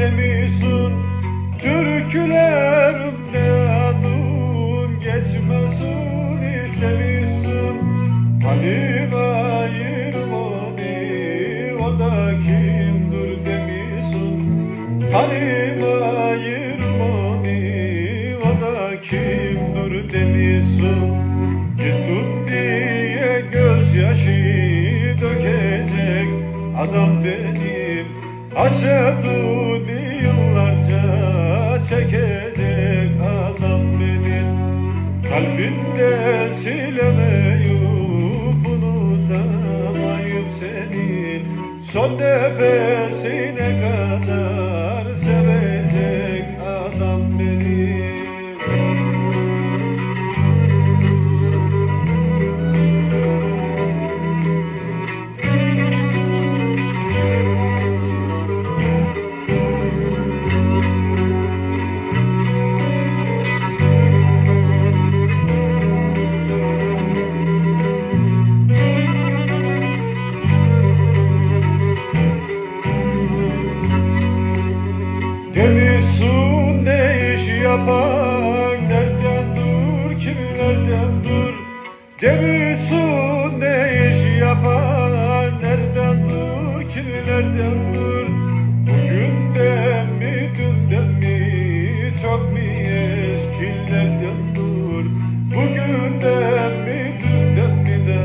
istemiyorsun Türkülerimde adın geçmesin istemiyorsun Halim ayırmanı o da kimdir demiyorsun Halim ayırmanı o da kimdir demiyorsun Gittin diye gözyaşı dökecek adam benim Haseduni Son nefesine kadar Demirsun ne iş yapar? Nereden dur? Kimlerden dur? Bugünden mi dünden mi? Çok mu eskilerden dur? Bugünden mi dünden mi de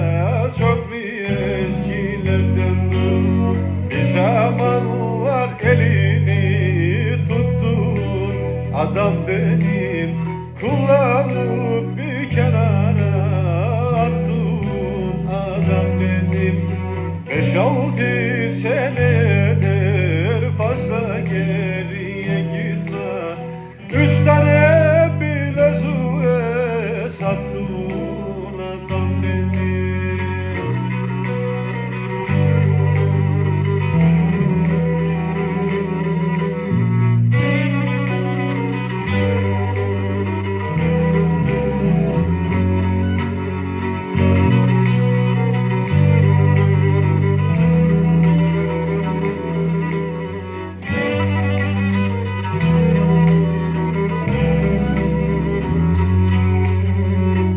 çok mu eskilerden dur? Bir zamanlar elini tuttun. Adam benim Kullanıp bir kenara Beş altı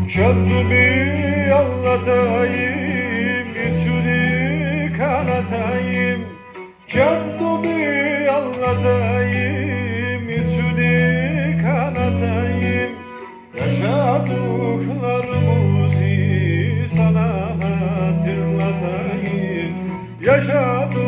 Kendimi anlatayım, içini kanatayım. Kendimi anlatayım, içini kanatayım. Yaşadıklarımızı sana hatırlatayım. Yaşadıklarımızı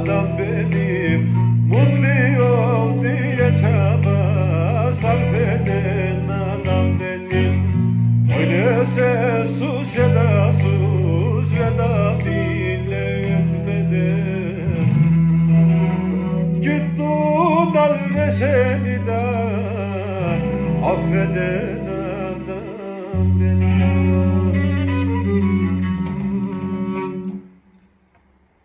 adam benim Mutlu ol diye çaba sarf eden adam benim. Öyleyse sus ya da sus veda bile etmeden. Gittin al de affeden